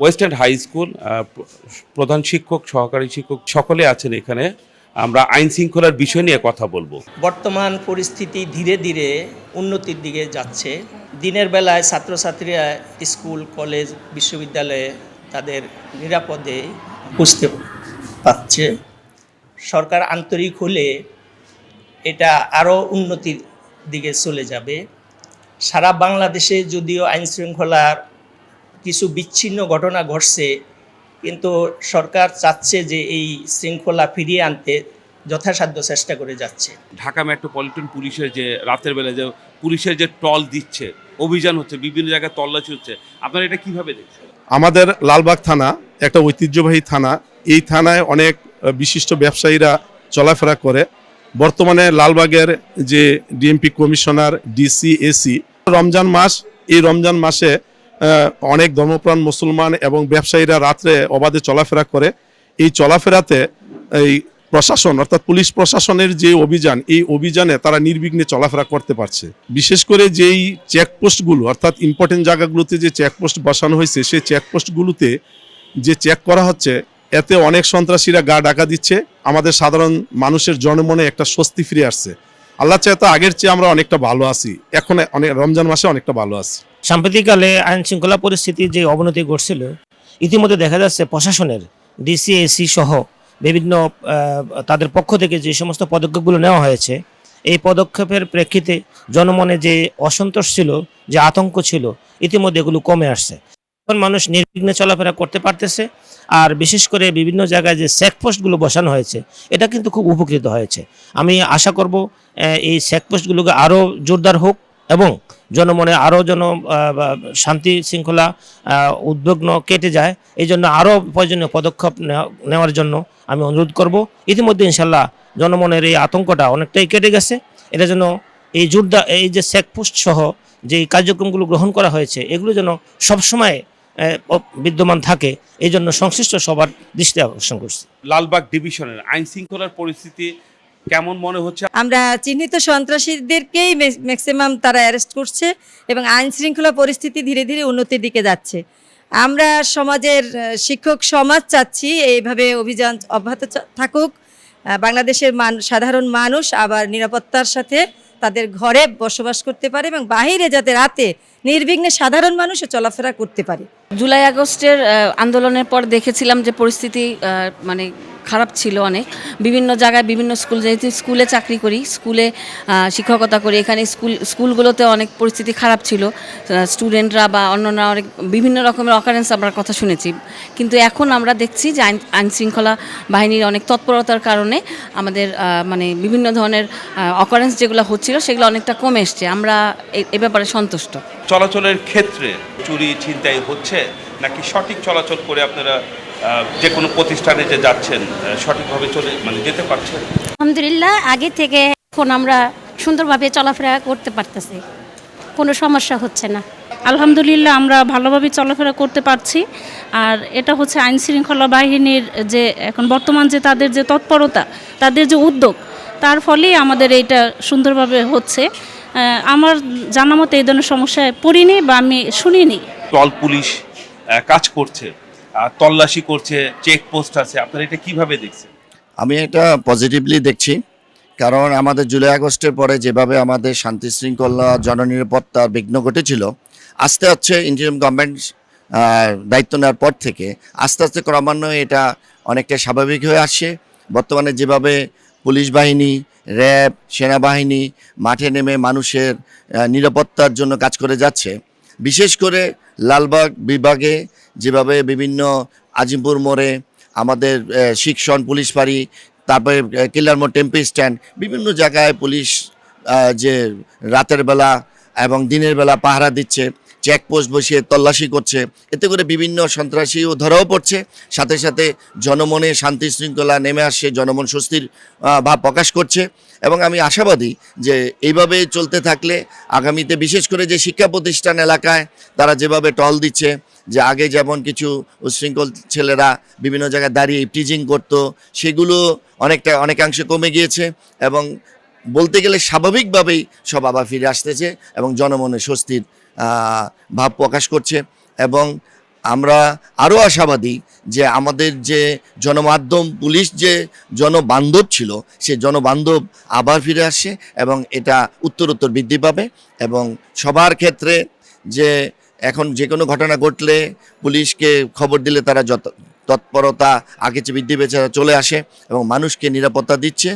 Western high school প্রধান শিক্ষক, সহকারী শিক্ষক সকলে আছেন এখানে। আমরা আইন শৃঙ্খলার বিষয় নিয়ে কথা বলব। বর্তমান পরিস্থিতি ধীরে ধীরে উন্নতির দিকে যাচ্ছে। দিনের বেলায় ছাত্রছাত্রীরা স্কুল, কলেজ, বিশ্ববিদ্যালয়ে তাদের নিরাপদে বুঝতে পারছে। সরকার আন্তরিক হলে এটা আরও উন্নতির দিকে চলে যাবে। সারা বাংলাদেশে যদিও আইন শৃঙ্খলার কিছু বিচ্ছিন্ন ঘটনা ঘটছে কিন্তু সরকার চাচ্ছে যে এই শৃঙ্খলা ফিরিয়ে আনতে যথাসাধ্য চেষ্টা করে যাচ্ছে। ঢাকা মেট্রোপলিটন পুলিশের যে রাতের বেলা যে পুলিশের যে টল দিচ্ছে অভিযান হচ্ছে বিভিন্ন জায়গায় তল্লাশি হচ্ছে আপনারা এটা কীভাবে দেখছেন? আমাদের লালবাগ থানা একটা ঐতিহ্যবাহী থানা এই থানায় অনেক বিশিষ্ট ব্যবসায়ীরা চলাফেরা করে। বর্তমানে লালবাগের যে DMP commissioner DC AC Ramzan মাস এই রমজান মাসে অনেক ধর্মপ্রাণ মুসলমান এবং ব্যবসায়ীরা রাত্রে অবাধে চলাফেরা করে। এই চলাফেরাতে এই প্রশাসন, অর্থাৎ পুলিশ প্রশাসনের যে অভিযান, এই অভিযানে তারা নির্বিঘ্নে চলাফেরা করতে পারছে। বিশেষ করে যেই চেকপোস্টগুলো, অর্থাৎ ইম্পর্টেন্ট জায়গাগুলোতে যে চেকপোস্ট বসানো হয়েছে, সেই চেকপোস্টগুলোতে যে চেক করা হচ্ছে, এতে অনেক সন্ত্রাসীরা গা ডাকা দিচ্ছে। আমাদের সাধারণ মানুষের জনমনে একটা স্বস্তি ফিরে আসছে। আল্লাহ চায় তো আগের চেয়ে আমরা অনেকটা ভালো আছি। এখন অনেক, রমজান মাসে অনেকটা ভালো আছি। সাম্প্রতিককালে আইন শৃঙ্খলা পরিস্থিতির যে অবনতি ঘটছিল, ইতিমধ্যে দেখা যাচ্ছে প্রশাসনের ডিসিএসি সহ বিভিন্ন তাদের পক্ষ থেকে যে সমস্ত পদক্ষেপগুলো নেওয়া হয়েছে, এই পদক্ষেপের প্রেক্ষিতে জনমনে যে অসন্তোষ ছিল, যে আতঙ্ক ছিল, ইতিমধ্যে এগুলো কমে আসছে। এখন মানুষ নির্বিঘ্নে চলাফেরা করতে পারতেছে, আর বিশেষ করে বিভিন্ন জায়গায় যে চেকপোস্টগুলো বসানো হয়েছে, এটা কিন্তু খুব উপকৃত হয়েছে। আমি আশা করব এই চেকপোস্টগুলোকে আরও জোরদার হোক এবং জনমনে আরও যেন শান্তি শৃঙ্খলা উদ্বিগ্ন কেটে যায়, এই জন্য আরও প্রয়োজনীয় পদক্ষেপ নেওয়া- নেওয়ার জন্য আমি অনুরোধ করব। ইতিমধ্যে ইনশাল্লাহ জনমনের এই আতঙ্কটা অনেকটাই কেটে গেছে। এটা যেন এই জোরদার এই যে চেকপোস্ট সহ যে কার্যক্রমগুলো গ্রহণ করা হয়েছে, এগুলো যেন সবসময় বিদ্যমান থাকে, এই জন্য সংশ্লিষ্ট সবার দৃষ্টি আকর্ষণ করছি। লালবাগ ডিভিশনের আইন শৃঙ্খলার পরিস্থিতি কেমন মনে হচ্ছে? আমরা চিহ্নিত সন্ত্রাসীদেরকেই ম্যাক্সিমাম তারা অ্যারেস্ট করছে এবং আইন শৃঙ্খলা পরিস্থিতি ধীরে ধীরে উন্নতির দিকে যাচ্ছে। আমরা সমাজের শিক্ষক সমাজ চাচ্ছি এইভাবে অভিযান অব্যাহত থাকুক। বাংলাদেশের মান সাধারণ মানুষ আবার নিরাপত্তার সাথে তাদের ঘরে বসবাস করতে পারে এবং বাহিরে যাতে রাতে নির্বিঘ্নে সাধারণ মানুষও চলাফেরা করতে পারে। জুলাই আগস্টের আন্দোলনের পর দেখেছিলাম যে পরিস্থিতি মানে খারাপ ছিল অনেক। বিভিন্ন জায়গায় বিভিন্ন স্কুল, যেহেতু স্কুলে চাকরি করি, স্কুলে শিক্ষকতা করি, এখানে স্কুল, স্কুলগুলোতে অনেক পরিস্থিতি খারাপ ছিল। স্টুডেন্টরা বা অন্যান্য অনেক, বিভিন্ন রকমের অকারেন্স আমরা কথা শুনেছি। কিন্তু এখন আমরা দেখছি যে আইন আইন শৃঙ্খলা বাহিনীর অনেক তৎপরতার কারণে আমাদের মানে বিভিন্ন ধরনের অকারেন্স যেগুলো হচ্ছিল, সেগুলো অনেকটা কমে এসছে। আমরা এ ব্যাপারে সন্তুষ্ট। চলাচলের ক্ষেত্রে চুরি ছিনতাই হচ্ছে নাকি সঠিক চলাচল করে আপনারা যে কোনো প্রতিষ্ঠানে যে যাচ্ছেন সঠিকভাবে চলে মানে যেতে পারছেন? আলহামদুলিল্লাহ আগে থেকে এখন আমরা সুন্দরভাবে চলাফেরা করতে পারতেছি। কোনো সমস্যা হচ্ছে না। আলহামদুলিল্লাহ আমরা ভালোভাবে চলাফেরা করতে পারছি। আর এটা হচ্ছে আইন শৃঙ্খলা বাহিনীর যে এখন বর্তমান যে তাদের যে তৎপরতা তাদের যে উদ্যোগ তার ফলেই আমাদের এইটা সুন্দরভাবে হচ্ছে। আমার জানা মতে এই ধরনের সমস্যায় পড়িনি বা আমি শুনিনি। টল পুলিশ কাজ করছে তল্লাশি করছে চেক পোস্ট আছে আপনারা এটা কীভাবে দেখছেন? আমি এটা পজিটিভলি দেখছি কারণ আমাদের জুলাই আগস্টের পরে যেভাবে আমাদের শান্তি শৃঙ্খলা জননিরাপত্তার বিঘ্ন ঘটেছিল আস্তে আস্তে ইন্ডিয়ান গভর্নমেন্ট দায়িত্ব নেওয়ার পর থেকে আস্তে আস্তে ক্রমান্বয়ে এটা অনেকটা স্বাভাবিক হয়ে আসছে। বর্তমানে যেভাবে পুলিশ বাহিনী, র্যাব, সেনাবাহিনী, মাঠে নেমে মানুষের নিরাপত্তার জন্য কাজ করে যাচ্ছে। বিশেষ করে লালবাগ বিভাগে যেভাবে বিভিন্ন আজিমপুর মোড়ে আমাদের শিক্ষণ, পুলিশ ফাঁড়ি, তারপরে কিল্লার মোড় টেম্পি স্ট্যান্ড, বিভিন্ন জায়গায় পুলিশ যে রাতের বেলা এবং দিনের বেলা পাহারা দিচ্ছে। চেকপোস্ট বসিয়ে তল্লাশি করছে। এতে করে বিভিন্ন সন্ত্রাসীও ধরাও পড়ছে। সাথে সাথে জনমনে শান্তি শৃঙ্খলা নেমে আসছে, জনমন স্বস্তির ভাব প্রকাশ করছে। এবং আমি আশাবাদী যে এইভাবে চলতে থাকলে আগামীতে বিশেষ করে যে শিক্ষা প্রতিষ্ঠান এলাকায় তারা যেভাবে টল দিচ্ছে, যে আগে যেমন কিছু উচ্ছৃঙ্খল ছেলেরা বিভিন্ন জায়গায় দাঁড়িয়ে টিজিং করতো, সেগুলো অনেকটা, অনেকাংশে কমে গিয়েছে এবং বলতে গেলে স্বাভাবিকভাবেই সব আবার ফিরে আসতেছে এবং জনমনে স্বস্তির ভাব প্রকাশ করছে এবং আমরা আরও আশাবাদী যে আমাদের যে জনমাধ্যম, পুলিশ যে জনবান্ধব ছিল, সে জনবান্ধব আবার ফিরে আসে এবং এটা উত্তরোত্তর বৃদ্ধি পাবে এবং সবার ক্ষেত্রে যে এখন যে কোনো ঘটনা ঘটলে পুলিশকে খবর দিলে তারা যত, তৎপরতা আগে চেয়ে বৃদ্ধি পেয়েছে চলে আসে এবং মানুষকে নিরাপত্তা দিচ্ছে।